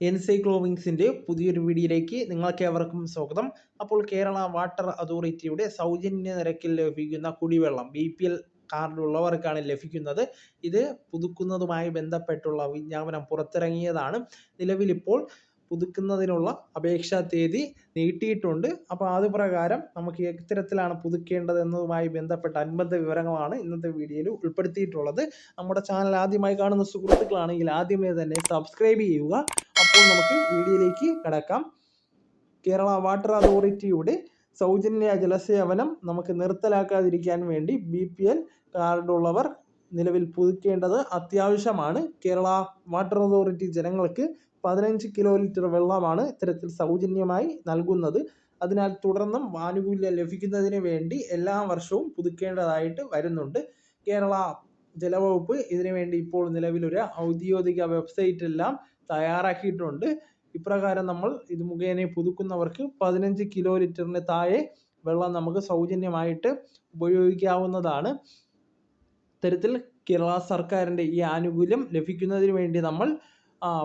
എൻസൈക്ലോവിങ്സിന്റെ പുതിയൊരു വീഡിയോയിലേക്ക് നിങ്ങൾക്ക് ഏവർക്കും സ്വാഗതം. അപ്പോൾ കേരള വാട്ടർ അതോറിറ്റിയുടെ സൗജന്യ നിരക്കിൽ ലഭിക്കുന്ന കുടിവെള്ളം ബി പി എൽ കാർഡുള്ളവർക്കാണ് ലഭിക്കുന്നത്. ഇത് പുതുക്കുന്നതുമായി ബന്ധപ്പെട്ടുള്ള വിജ്ഞാപനം പുറത്തിറങ്ങിയതാണ്. നിലവിലിപ്പോൾ പുതുക്കുന്നതിനുള്ള അപേക്ഷാ തീയതി നീട്ടിയിട്ടുണ്ട്. അപ്പോൾ അത് പ്രകാരം നമുക്ക് എത്തരത്തിലാണ് പുതുക്കേണ്ടത് എന്നതുമായി ബന്ധപ്പെട്ട അനുബന്ധ വിവരങ്ങളാണ് ഇന്നത്തെ വീഡിയോയിൽ ഉൾപ്പെടുത്തിയിട്ടുള്ളത്. നമ്മുടെ ചാനൽ ആദ്യമായി കാണുന്ന സുഹൃത്തുക്കളാണെങ്കിൽ ആദ്യമേ തന്നെ സബ്സ്ക്രൈബ് ചെയ്യുക. അപ്പോൾ നമുക്ക് വീഡിയോയിലേക്ക് കിടക്കാം. കേരള വാട്ടർ അതോറിറ്റിയുടെ സൗജന്യ ജലസേവനം നമുക്ക് നിർത്തലാക്കാതിരിക്കാൻ വേണ്ടി ബി പി എൽ കാർഡുള്ളവർ നിലവിൽ പുതുക്കേണ്ടത് അത്യാവശ്യമാണ്. കേരള വാട്ടർ അതോറിറ്റി ജനങ്ങൾക്ക് പതിനഞ്ച് കിലോ ലിറ്റർ വെള്ളമാണ് ഇത്തരത്തിൽ സൗജന്യമായി നൽകുന്നത്. അതിനാൽ തുടർന്നും ആനുകൂല്യം ലഭിക്കുന്നതിന് വേണ്ടി എല്ലാ വർഷവും പുതുക്കേണ്ടതായിട്ട് വരുന്നുണ്ട്. കേരള ജലവകുപ്പ് ഇതിനുവേണ്ടി ഇപ്പോൾ നിലവിലൊരു ഔദ്യോഗിക വെബ്സൈറ്റ് എല്ലാം തയ്യാറാക്കിയിട്ടുണ്ട്. ഇപ്രകാരം നമ്മൾ ഇത് മുഖേന പുതുക്കുന്നവർക്ക് പതിനഞ്ച് കിലോ ലിറ്ററിന് താഴെ വെള്ളം നമുക്ക് സൗജന്യമായിട്ട് ഉപയോഗിക്കാവുന്നതാണ്. ഇത്തരത്തിൽ കേരള സർക്കാരിന്റെ ഈ ആനുകൂല്യം ലഭിക്കുന്നതിന് വേണ്ടി നമ്മൾ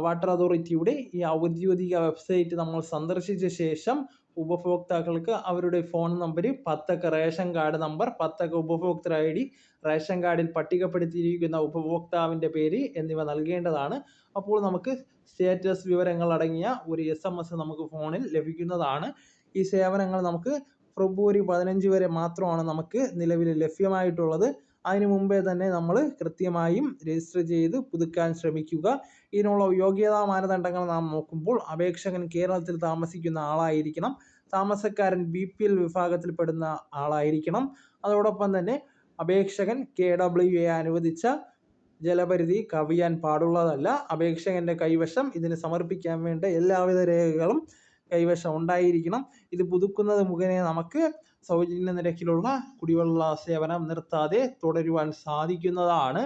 വാട്ടർ അതോറിറ്റിയുടെ ഈ ഔദ്യോഗിക വെബ്സൈറ്റ് നമ്മൾ സന്ദർശിച്ച ശേഷം ഉപഭോക്താക്കൾക്ക് അവരുടെ ഫോൺ നമ്പർ പത്തക്ക റേഷൻ കാർഡ് നമ്പർ പത്തക്ക ഉപഭോക്തൃ ഐ ഡി റേഷൻ കാർഡിൽ പട്ടികപ്പെടുത്തിയിരിക്കുന്ന ഉപഭോക്താവിന്റെ പേര് എന്നിവ നൽകേണ്ടതാണ്. അപ്പോൾ നമുക്ക് സ്റ്റേറ്റസ് വിവരങ്ങൾ അടങ്ങിയ ഒരു എസ് എം എസ് നമുക്ക് ഫോണിൽ ലഭിക്കുന്നതാണ്. ഈ സേവനങ്ങൾ നമുക്ക് ഫെബ്രുവരി പതിനഞ്ച് വരെ മാത്രമാണ് നമുക്ക് നിലവിൽ ലഭ്യമായിട്ടുള്ളത്. അതിന് മുമ്പേ തന്നെ നമ്മൾ കൃത്യമായും രജിസ്റ്റർ ചെയ്ത് പുതുക്കാൻ ശ്രമിക്കുക. ഇതിനുള്ള യോഗ്യതാ മാനദണ്ഡങ്ങൾ നാം നോക്കുമ്പോൾ അപേക്ഷകൻ കേരളത്തിൽ താമസിക്കുന്ന ആളായിരിക്കണം. താമസക്കാരൻ ബി പി എൽ വിഭാഗത്തിൽപ്പെടുന്ന ആളായിരിക്കണം. അതോടൊപ്പം തന്നെ അപേക്ഷകൻ കെ ഡബ്ല്യു എ അനുവദിച്ച ജലപരിധി കവിയാൻ പാടുള്ളതല്ല. അപേക്ഷകന്റെ കൈവശം ഇതിന് സമർപ്പിക്കാൻ വേണ്ട എല്ലാവിധ രേഖകളും കൈവശം ഉണ്ടായിരിക്കണം. ഇത് പുതുക്കുന്നത് മുഖേന നമുക്ക് സൗജന്യ നിരക്കിലുള്ള കുടിവെള്ള സേവനം നിർത്താതെ തുടരുവാൻ സാധിക്കുന്നതാണ്.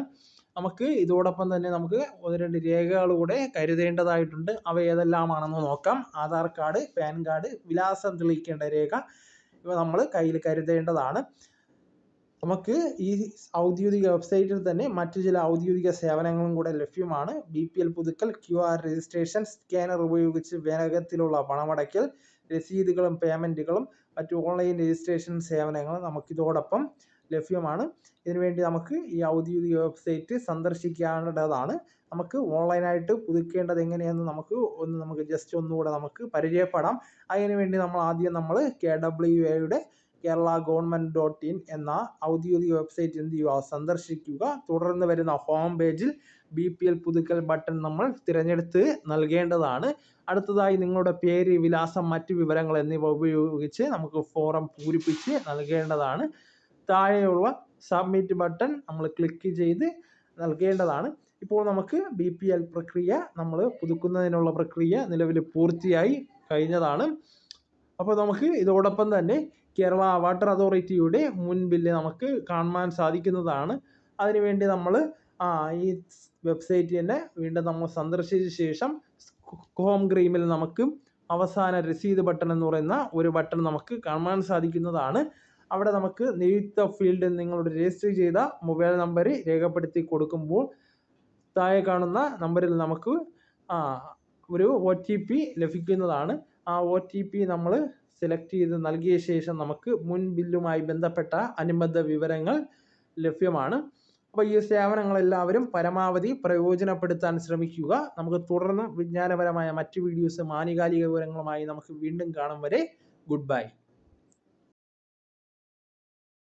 നമുക്ക് ഇതോടൊപ്പം തന്നെ നമുക്ക് ഒന്ന് രണ്ട് രേഖകൾ കൂടെ കരുതേണ്ടതായിട്ടുണ്ട്. അവ ഏതെല്ലാമാണെന്ന് നോക്കാം. ആധാർ കാർഡ് പാൻ കാർഡ് വിലാസം തെളിയിക്കേണ്ട രേഖ ഇവ നമ്മൾ കയ്യിൽ കരുതേണ്ടതാണ്. നമുക്ക് ഈ ഔദ്യോഗിക വെബ്സൈറ്റിൽ തന്നെ മറ്റു ചില ഔദ്യോഗിക സേവനങ്ങളും കൂടെ ലഭ്യമാണ്. ബി പി എൽ പുതുക്കൽ ക്യു ആർ രജിസ്ട്രേഷൻ സ്കാനർ ഉപയോഗിച്ച് വേഗത്തിലുള്ള പണമടയ്ക്കൽ രസീതുകളും പേയ്മെന്റുകളും മറ്റു ഓൺലൈൻ രജിസ്ട്രേഷൻ സേവനങ്ങളും നമുക്കിതോടൊപ്പം ലഭ്യമാണ്. ഇതിനുവേണ്ടി നമുക്ക് ഈ ഔദ്യോഗിക വെബ്സൈറ്റ് സന്ദർശിക്കേണ്ടതാണ്. നമുക്ക് ഓൺലൈനായിട്ട് പുതുക്കേണ്ടത് എങ്ങനെയെന്ന് നമുക്ക് ഒന്ന് നമുക്ക് ജസ്റ്റ് ഒന്നുകൂടെ നമുക്ക് പരിചയപ്പെടാം. അതിനുവേണ്ടി നമ്മൾ ആദ്യം നമ്മൾ കെ ഡബ്ല്യു എയുടെ കേരള ഗവൺമെന്റ് ഡോട്ട് ഇൻ എന്ന ഔദ്യോഗിക വെബ്സൈറ്റ് എന്ത് ചെയ്യുക? സന്ദർശിക്കുക. തുടർന്ന് വരുന്ന ഹോം പേജിൽ ബി പി എൽ പുതുക്കൽ ബട്ടൺ നമ്മൾ തിരഞ്ഞെടുത്ത് നൽകേണ്ടതാണ്. അടുത്തതായി നിങ്ങളുടെ പേര് വിലാസം മറ്റ് വിവരങ്ങൾ എന്നിവ ഉപയോഗിച്ച് നമുക്ക് ഫോറം പൂരിപ്പിച്ച് നൽകേണ്ടതാണ്. താഴെയുള്ള സബ്മിറ്റ് ബട്ടൺ നമ്മൾ ക്ലിക്ക് ചെയ്ത് നൽകേണ്ടതാണ്. ഇപ്പോൾ നമുക്ക് ബി പി എൽ പ്രക്രിയ നമ്മൾ പുതുക്കുന്നതിനുള്ള പ്രക്രിയ നിലവിൽ പൂർത്തിയായി കഴിഞ്ഞതാണ്. അപ്പോൾ നമുക്ക് ഇതോടൊപ്പം തന്നെ കേരള വാട്ടർ അതോറിറ്റിയുടെ മുൻപിൽ നമുക്ക് കാണുവാൻ സാധിക്കുന്നതാണ്. അതിനുവേണ്ടി നമ്മൾ ആ ഈ വെബ്സൈറ്റ് തന്നെ വീണ്ടും നമ്മൾ സന്ദർശിച്ച ശേഷം ഹോം ഗ്രീമിൽ നമുക്ക് അവസാന രസീത് ബട്ടൺ എന്ന് പറയുന്ന ഒരു ബട്ടൺ നമുക്ക് കാണാൻ സാധിക്കുന്നതാണ്. അവിടെ നമുക്ക് നിയുക്ത ഫീൽഡിൽ നിങ്ങളുടെ രജിസ്റ്റർ ചെയ്ത മൊബൈൽ നമ്പർ രേഖപ്പെടുത്തി കൊടുക്കുമ്പോൾ താഴെ കാണുന്ന നമ്പറിൽ നമുക്ക് ഒരു ഒ ടി പി ലഭിക്കുന്നതാണ്. ആ ഒ ടി പി നമ്മൾ സെലക്ട് ചെയ്ത് നൽകിയ ശേഷം നമുക്ക് മുൻ ബില്ലുമായി ബന്ധപ്പെട്ട അനുബന്ധ വിവരങ്ങൾ ലഭ്യമാണ്. അപ്പോൾ ഈ സേവനങ്ങളെല്ലാവരും പരമാവധി പ്രയോജനപ്പെടുത്താൻ ശ്രമിക്കുക. നമുക്ക് തുടർന്ന് വിജ്ഞാനപരമായ മറ്റ് വീഡിയോസും ആനുകാലിക വിവരങ്ങളുമായി നമുക്ക് വീണ്ടും കാണും വരെ. Good bye